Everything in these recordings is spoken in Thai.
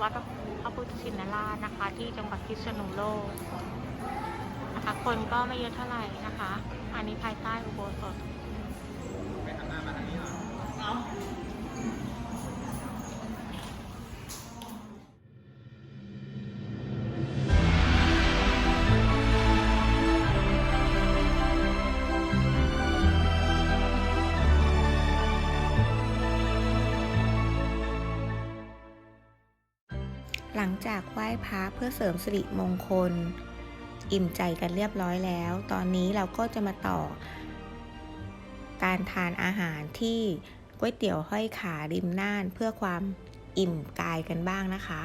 วัดพระพุทธชินราชนะคะ ที่จังหวัดพิษณุโลกนะคะคนก็ไม่เยอะเท่าไหร่นะคะ อันนี้ภายใต้อุโบสถ จากไหว้พระเพื่อเสริมสิริมงคล อิ่มใจกันเรียบร้อยแล้ว ตอนนี้เราก็จะมาต่อ การทานอาหารที่ก๋วยเตี๋ยวห้อยขาริมน่านเพื่อความอิ่มกายกันบ้างนะคะ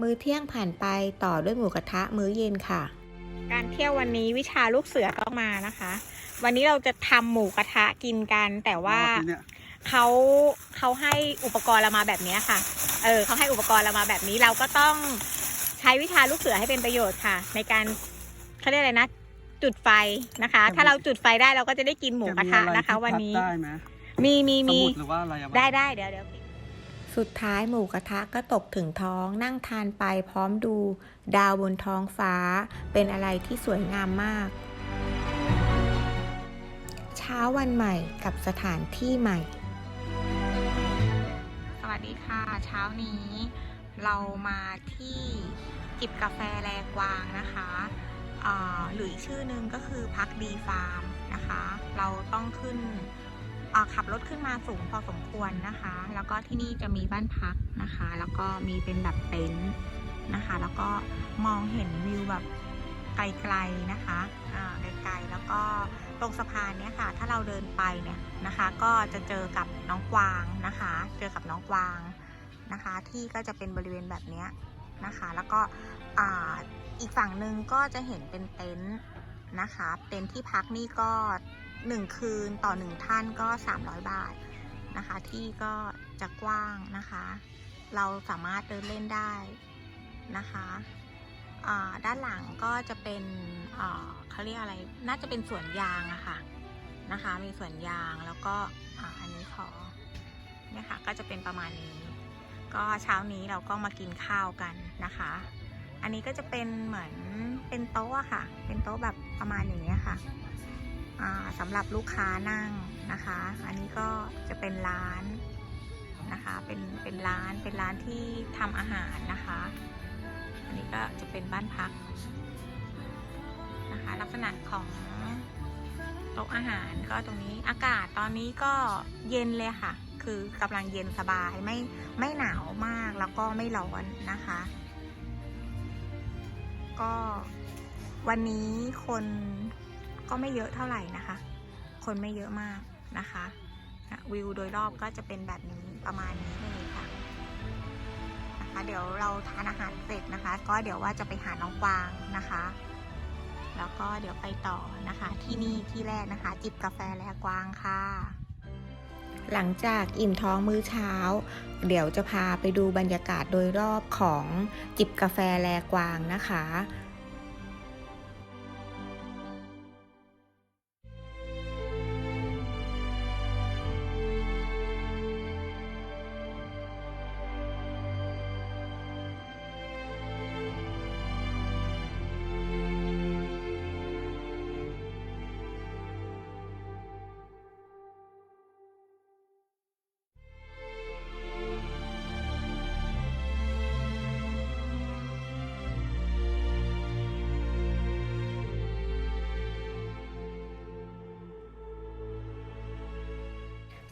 มื้อเที่ยงผ่านไปต่อด้วยหมูกระทะมื้อเย็นค่ะ การเที่ยววันนี้วิชาลูกเสือก็มานะคะ วันนี้เราจะทำหมูกระทะกินกันแต่ว่าที่ เนี่ยเขาเขาให้อุปกรณ์เรามาแบบนี้ค่ะ เออเขาให้อุปกรณ์เรามาแบบนี้เราก็ต้องใช้วิชาลูกเสือให้เป็นประโยชน์ค่ะ ในการเขาเรียกอะไรนะ จุดไฟนะคะ ถ้าเราจุดไฟได้เราก็จะได้กินหมูกระทะนะคะ วันนี้ได้ไหมมีมีสมีมุดหรือว่าอะไรอะได้ได้เดี๋ยวเดี๋ยวสุดท้ายหมูกระทะก็ตกถึงท้องนั่งทานไปพร้อมดู ดาวบนท้องฟ้า เป็นอะไรที่สวยงามมาก เช้าวันใหม่กับสถานที่ใหม่สวัส ดีค่ะ เช้านี้เรามาที่จิบกาแฟแลกวางนะคะหรืออีกชื่อนึงก็คือพักดีฟาร์มนะคะ เราต้องขึ้นขับรถขึ้นมาสูงพอสมควรนะคะ แล้วก็ที่นี่จะมีบ้านพักนะคะ แล้วก็มีเป็นแบบเต็นท์นะคะ แล้วก็มองเห็นวิวแบบไกลๆนะคะไกลๆแล้วก็ ตรงสะพานเนี้ยค่ะ ถ้าเราเดินไปเนี่ยนะคะ ก็จะเจอกับน้องกวางนะคะ เจอกับน้องกวางนะคะ ที่ก็จะเป็นบริเวณแบบเนี้ยนะคะ แล้วก็อีกฝั่งหนึ่งก็จะเห็นเป็นเต็นท์นะคะ เต็นท์ที่พักนี่ก็หนึ่งคืนต่อหนึ่งท่านก็ 300 บาทนะคะ ที่ก็จะกว้างนะคะ เราสามารถเดินเล่นได้นะคะ ด้านหลังก็จะเป็นเขาเรียกอะไร น่าจะเป็นสวนยางอะค่ะนะคะ มีสวนยางแล้วก็อ,อันนี้ขอเนี่ยค่ะก็จะเป็นประมาณนี้ ก็เช้านี้เราก็มากินข้าวกันนะคะ อันนี้ก็จะเป็นเหมือนเป็นโต๊ะค่ะ เป็นโต๊ะแบบประมาณอย่างเงี้ยค่ะสำหรับลูกค้านั่งนะคะ อันนี้ก็จะเป็นร้านนะคะ เป็นเป็นร้านเป็นร้านที่ทำอาหารนะคะ อันนี้ก็จะเป็นบ้านพักนะคะ ลักษณะของโต๊ะอาหารก็ตรงนี้อากาศตอนนี้ก็เย็นเลยค่ะ คือกำลังเย็นสบายไม่ไม่หนาวมากแล้วก็ไม่ร้อนนะคะ ก็วันนี้คนก็ไม่เยอะเท่าไหร่นะคะ คนไม่เยอะมากนะคะ วิวโดยรอบก็จะเป็นแบบนี้ประมาณนี้เลยค่ะ เดี๋ยวเราทานอาหารเสร็จนะคะ ก็เดี๋ยวว่าจะไปหาน้องกวางนะคะ แล้วก็เดี๋ยวไปต่อนะคะ ที่นี่ที่แรกนะคะ จิบกาแฟแลกวางค่ะ หลังจากอิ่มท้องมื้อเช้า เดี๋ยวจะพาไปดูบรรยากาศโดยรอบของจิบกาแฟแลกวางนะคะ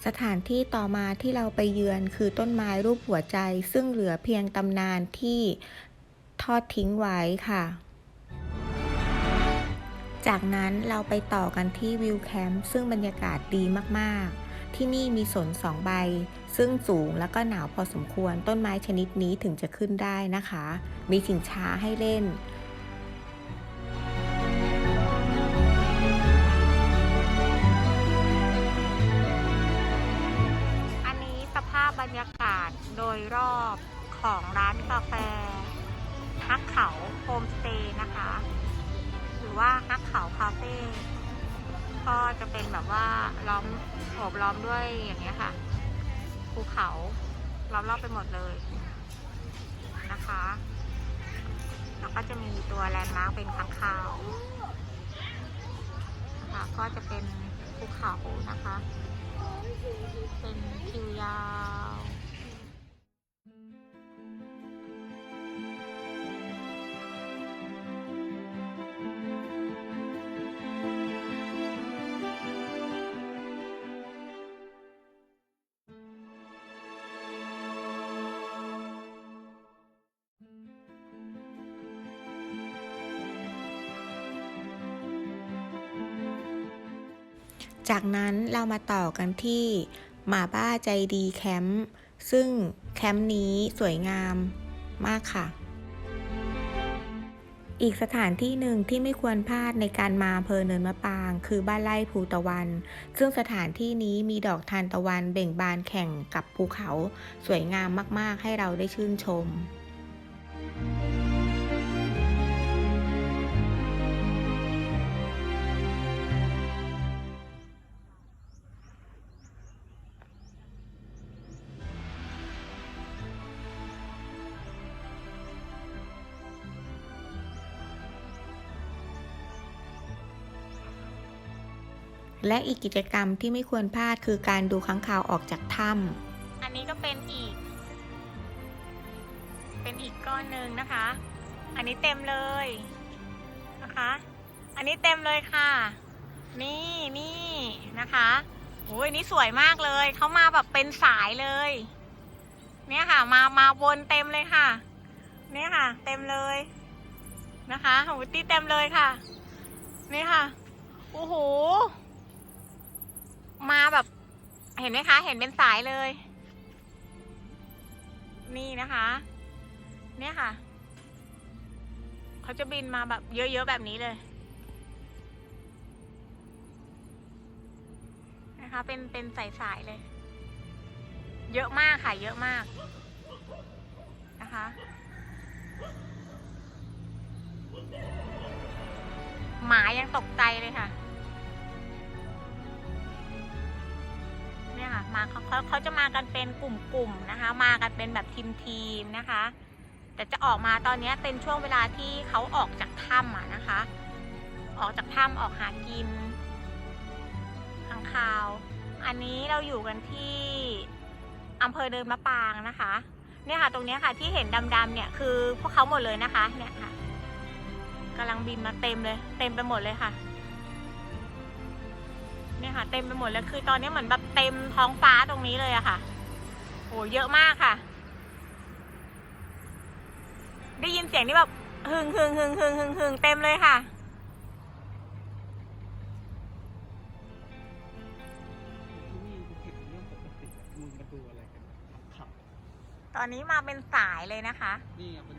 สถานที่ต่อมาที่เราไปเยือนคือต้นไม้รูปหัวใจ ซึ่งเหลือเพียงตำนานที่ทอดทิ้งไว้ค่ะ จากนั้นเราไปต่อกันที่วิวแคมป์ซึ่งบรรยากาศดีมากๆ ที่นี่มีสนสองใบ ซึ่งสูงแล้วก็หนาวพอสมควรต้นไม้ชนิดนี้ถึงจะขึ้นได้นะคะ มีชิงช้าให้เล่น บรรยากาศโดยรอบของร้านกาแฟฮักเขาโฮมสเตย์นะคะ หรือว่าฮักเขาคาเฟ่ก็จะเป็นแบบว่าล้อมโอบล้อมด้วยอย่างเงี้ยค่ะภูเขาล้อมรอบไปหมดเลยนะคะแล้วก็จะมีตัวแลนด์มาร์กเป็นค้างคาวนะคะก็จะเป็นภูเขานะคะ เป็น จากนั้นเรามาต่อกันที่หมาบ้าใจดีแคมป์ซึ่งแคมป์นี้สวยงามมากค่ะ อีกสถานที่หนึ่งที่ไม่ควรพลาดในการมาอำเภอเนินมะปาง คือบ้านไร่ภูตะวัน ซึ่งสถานที่นี้มีดอกทานตะวันเบ่งบานแข่งกับภูเขา สวยงามมากๆ ให้เราได้ชื่นชม และอีกกิจกรรมที่ไม่ควรพลาดคือการดูค้างคาวออกจากถ้ำอันนี้ก็เป็นอีก เป็นอีกก้อนหนึ่งนะคะ อันนี้เต็มเลยนะคะ อันนี้เต็มเลยค่ะ นี่นี่นะคะโอ้ยนี่สวยมากเลยเขามาแบบเป็นสายเลย เนี่ยค่ะ มามาวนเต็มเลยค่ะ เนี่ยค่ะ เต็มเลยนะคะโอ้ตีเต็มเลยค่ะ นี่ค่ะ โอ้โห ห็นไหมคะ เห็นเป็นสายเลย นี่นะคะ เนี่ยค่ะ เขาจะบินมาแบบเยอะๆแบบนี้เลย นะคะ เป็นเป็นสายๆเลย เยอะมากค่ะ เยอะมาก นะคะ หมายังตกใจเลยค่ะ มาเขาเขาเขาจะมากันเป็นกลุ่มๆนะคะ มากันเป็นแบบทีมๆนะคะ แต่จะออกมาตอนนี้เป็นช่วงเวลาที่เขาออกจากถ้ำอะนะคะ ออกจากถ้ำออกหากินข้างคาว อันนี้เราอยู่กันที่อำเภอเดินมะปางนะคะ เนี่ยค่ะตรงนี้ค่ะที่เห็นดำๆเนี่ยคือพวกเขาหมดเลยนะคะ เนี่ยค่ะกำลังบินมาเต็มเลย เต็มไปหมดเลยค่ะ เนี่ยค่ะเต็มไปหมดแล้วคือตอนนี้เหมือนแบบเต็มท้องฟ้าตรงนี้เลยอะค่ะโหเยอะมากค่ะ ได้ยินเสียงที่แบบหึงหึงหึงหึงหึงหึงเต็มเลยค่ะ ตอนนี้มาเป็นสายเลยนะคะนี่ไงมัน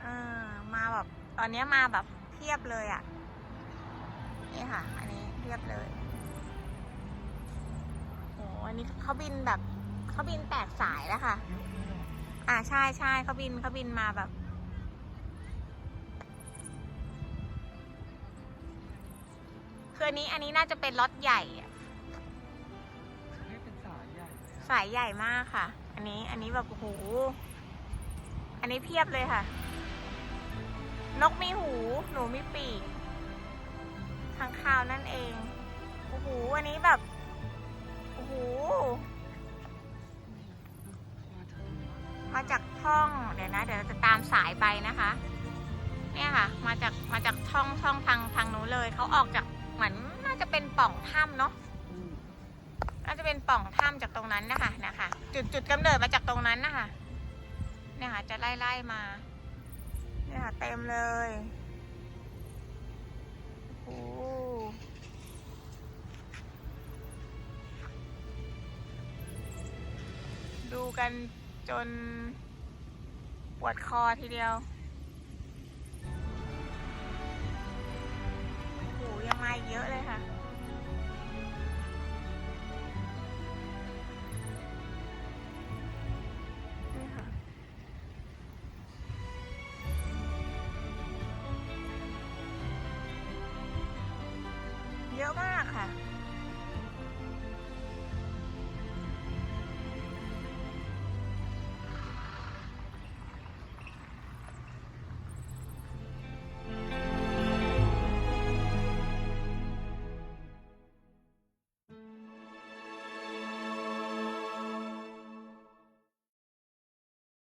เออมาแบบ ตอนนี้มาแบบเทียบเลยอะนี่ค่ะ อันนี้เทียบเลย โหอันนี้เขาบินแบบเขาบินแตกสายแล้วค่ะ อ่าใช่ใช่เขาบินเขาบินมาแบบ คืออันนี้อันนี้น่าจะเป็นล็อตใหญ่อะให้เป็นสายใหญ่เลยอะสายใหญ่มากค่ะ อันนี้อันนี้แบบโอ้โห อันนี้เพียบเลยค่ะ นกมีหู หนูมีปีกข้างคาวนั่นเอง โอ้โห อันนี้แบบ นะ เดี๋ยวเราจะตามสายไปนะคะ เนี่ยค่ะ มาจากมาจากท่องท่องทางทางนู้นเลย เขาออกจากเหมือนน่าจะเป็นป่องถ้ำเนาะน่าจะเป็นป่องถ้ำจากตรงนั้นนะคะนะคะ จุดจุดกำเนิดมาจากตรงนั้นนะคะเนี่ยค่ะ จะไล่ไล่มาเนี่ยค่ะ เต็มเลยโอ้ดูกันจน ปวดคอทีเดียว